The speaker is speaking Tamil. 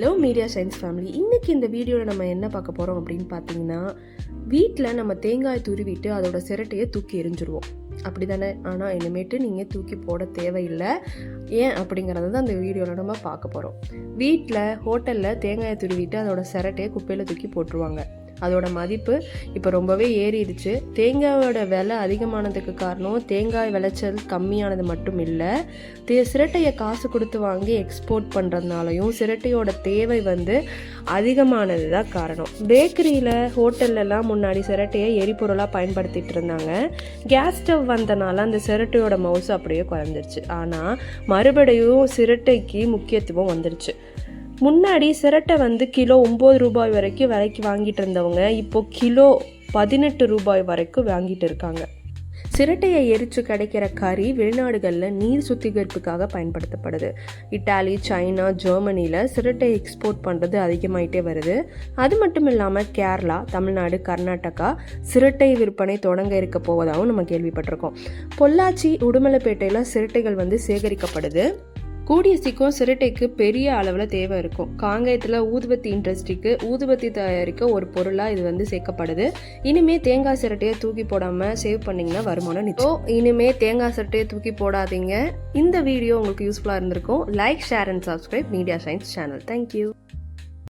ஹலோ மீடியா சயின்ஸ் ஃபேமிலி இன்றைக்கி இந்த வீடியோவில் நம்ம என்ன பார்க்க போகிறோம் அப்படின்னு பார்த்தீங்கன்னா வீட்டில் நம்ம தேங்காய் துருவிட்டு அதோட சிரட்டையை தூக்கி எரிஞ்சிருவோம். அப்படி தானே ஆனால் இனிமேட்டு நீங்கள் தூக்கி போட தேவையில்லை. ஏன் அப்படிங்கிறத தான் அந்த வீடியோவில் நம்ம பார்க்க போகிறோம் வீட்டில் ஹோட்டலில் தேங்காயை துருவிட்டு அதோட சிரட்டையை குப்பையில் தூக்கி போட்டுருவாங்க. அதோட மதிப்பு இப்போ ரொம்பவே ஏறிடுச்சு. தேங்காயோட விலை அதிகமானதுக்கு காரணம் தேங்காய் விளைச்சல் கம்மியானது மட்டும் இல்லை தே சிரட்டையை காசு கொடுத்து வாங்கி எக்ஸ்போர்ட் பண்ணுறதுனாலையும் சிரட்டையோட தேவை வந்து அதிகமானது தான் காரணம். பேக்கரியில் ஹோட்டல்லலாம் முன்னாடி சிரட்டையை எரிபொருளாக பயன்படுத்திட்டு இருந்தாங்க. கேஸ் ஸ்டவ் வந்தனால அந்த சிரட்டையோட மவுசு அப்படியே குறைஞ்சிருச்சு. ஆனால் மறுபடியும் சிரட்டைக்கு முக்கியத்துவம் வந்துருச்சு. முன்னாடி சிரட்டை வந்து கிலோ ஒம்பது ரூபாய் வரைக்கும் விலைக்கு வாங்கிட்டு இருந்தவங்க இப்போ கிலோ பதினெட்டு ரூபாய் வரைக்கும் வாங்கிட்டு இருக்காங்க. சிரட்டையை எரித்து கிடைக்கிற கறி வெளிநாடுகளில் நீர் சுத்திகரிப்புக்காக பயன்படுத்தப்படுது. இட்டாலி சைனா ஜெர்மனியில் சிரட்டை எக்ஸ்போர்ட் பண்ணுறது அதிகமாயிட்டே வருது. அது மட்டும் இல்லாமல் கேரளா தமிழ்நாடு கர்நாடகா சிரட்டை விற்பனை தொடங்க இருக்க போவதாகவும் நம்ம கேள்விப்பட்டிருக்கோம். பொள்ளாச்சி உடுமலைப்பேட்டையில் சிரட்டைகள் வந்து சேகரிக்கப்படுது. கூடிய சீக்கிரம் சிரட்டைக்கு பெரிய அளவில் தேவை இருக்கும். காங்கயத்தில் ஊதுபத்தி இண்டஸ்ட்ரிக்கு ஊதுபத்தி தயாரிக்க ஒரு பொருளாக இது வந்து சேர்க்கப்படுது. இனிமே தேங்காய் சிரட்டையை தூக்கி போடாமல் சேவ் பண்ணிங்கன்னா வருமானம் நிச்சயம். இனிமே தேங்காய் சிரட்டையை தூக்கி போடாதீங்க. இந்த வீடியோ உங்களுக்கு யூஸ்ஃபுல்லாக இருந்திருக்கும். Like share and subscribe media science channel thank you